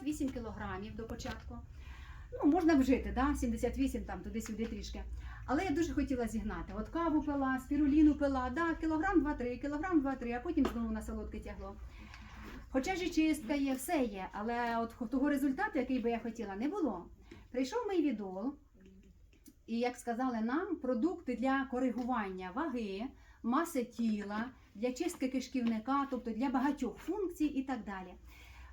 78 кілограмів до початку. Ну, можна вжити, да? 78 там туди-сюди трішки. Але я дуже хотіла зігнати. От каву пила, спіруліну пила, да, кілограм 2-3, кілограм 2-3, а потім знову на солодке тягло. Хоча ж чистка є, все є, але от того результату, який би я хотіла, не було. Прийшов мій відол, і як сказали нам, продукти для коригування ваги, маси тіла, для чистки кишківника, тобто для багатьох функцій і так далі.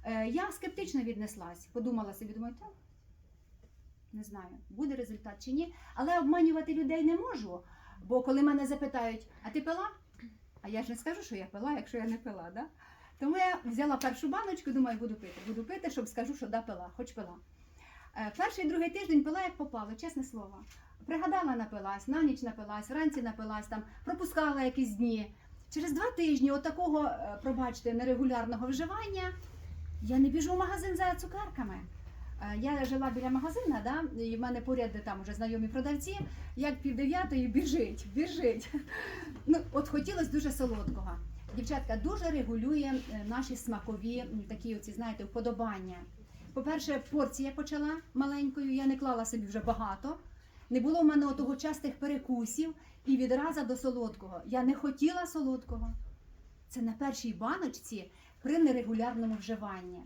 Е, Я скептично віднеслась, подумала собі, думаю, та не знаю, буде результат чи ні. Але обманювати людей не можу. Бо коли мене запитають, а ти пила? А я ж не скажу, що я пила, якщо я не пила. Да? Тому я взяла першу баночку, думаю, буду пити. Буду пити, щоб скажу, що да, пила, хоч пила. Е, Перший другий тиждень пила, як попало, чесне слово. Пригадала, напилась, на ніч напилась, вранці напилась, там, пропускала якісь дні. Через два тижні от такого, е, пробачте, нерегулярного вживання я не біжу в магазин за цукерками. Е, Я жила біля магазина, да, і в мене поряд там уже знайомі продавці, як пів дев'ятої біжить, біжить. Ну, от хотілося дуже солодкого. Дівчатка дуже регулює е, наші смакові такі оці, знаєте, вподобання. По-перше, порція почала маленькою, я не клала собі вже багато. Не було в мене того частих перекусів і відразу до солодкого. Я не хотіла солодкого. Це на першій баночці при нерегулярному вживанні.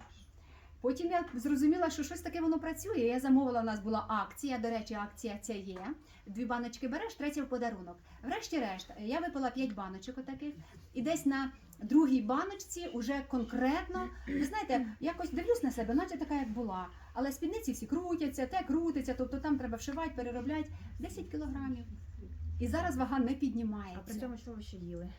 Потім я зрозуміла, що щось таке воно працює. Я замовила, у нас була акція. До речі, акція ця є. Дві баночки береш, третя в подарунок. Врешті-решт, я випила п'ять баночок отаких, і десь на другій баночці уже конкретно, ви знаєте, якось дивлюсь на себе, наче така, як була. Але спідниці всі крутяться, те крутиться, тобто там треба вшивати, переробляти 10 кілограмів. І зараз вага не піднімається. А при цьому що ви ще їли?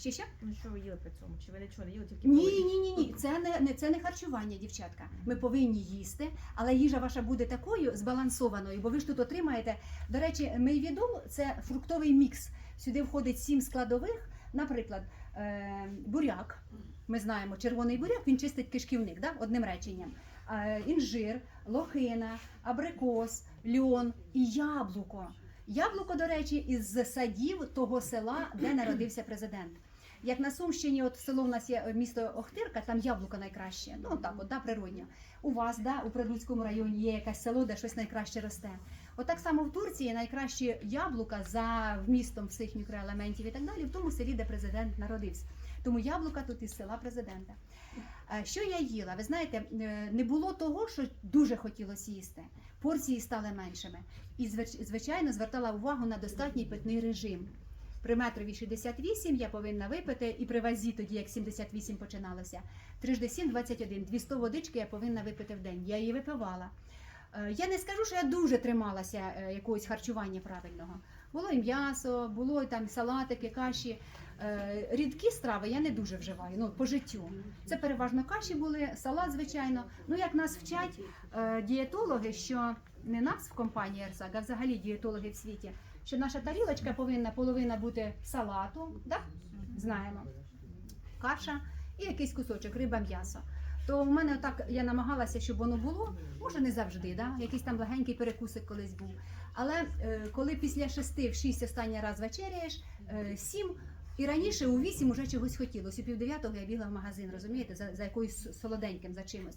Ще ще? Ну що ви їли при цьому? Чи ви нічого не їли, тільки Ні, ні, ні, ні. Це не, не це не харчування, дівчатка. Ми повинні їсти, але їжа ваша буде такою збалансованою, бо ви ж тут отримаєте. До речі, мейвідол це фруктовий мікс. Сюди входить сім складових. Наприклад, е, буряк. Ми знаємо, червоний буряк він чистить кишківник, да? одним реченням. Е, інжир, лохина, абрикос, льон і яблуко. Яблуко, до речі, із садів того села, де народився президент. Як на Сумщині, от село в нас є е, місто Охтирка, там яблуко найкраще. Ну так, от да, природньо. У вас, да, у Прилуцькому районі є якесь село, де щось найкраще росте. От так само в Турції найкращі яблука за вмістом всіх мікроелементів і так далі, в тому селі, де президент народився. Тому яблука тут із села президента. Е, Що я їла? Ви знаєте, е, не було того, що дуже хотілося їсти. Порції стали меншими. І звич- звичайно звертала увагу на достатній питний режим. При метрові 68 я повинна випити, і при вазі, тоді як 78 починалося, 3 7 21. 200 водички я повинна випити в день. Я її випивала. Е, Я не скажу, що я дуже трималася е, якогось харчування правильного. Було і м'ясо, було і там салатики, каші. Е, Рідкі страви я не дуже вживаю, ну по життю. Це переважно каші були, салат, звичайно. Ну як нас вчать дієтологи, що не нас в компанії РСАГ, а взагалі дієтологи в світі, що наша тарілочка повинна половина бути салату, да? знаємо, каша і якийсь кусочок, риба, м'ясо. То в мене так я намагалася, щоб воно було, може не завжди, да? якийсь там легенький перекусик колись був. Але е, коли після шести в шість останній раз вечеряєш, е, сім і раніше у вісім уже чогось хотілося. У пів дев'ятого я бігла в магазин, розумієте, за, за якоюсь солоденьким, за чимось.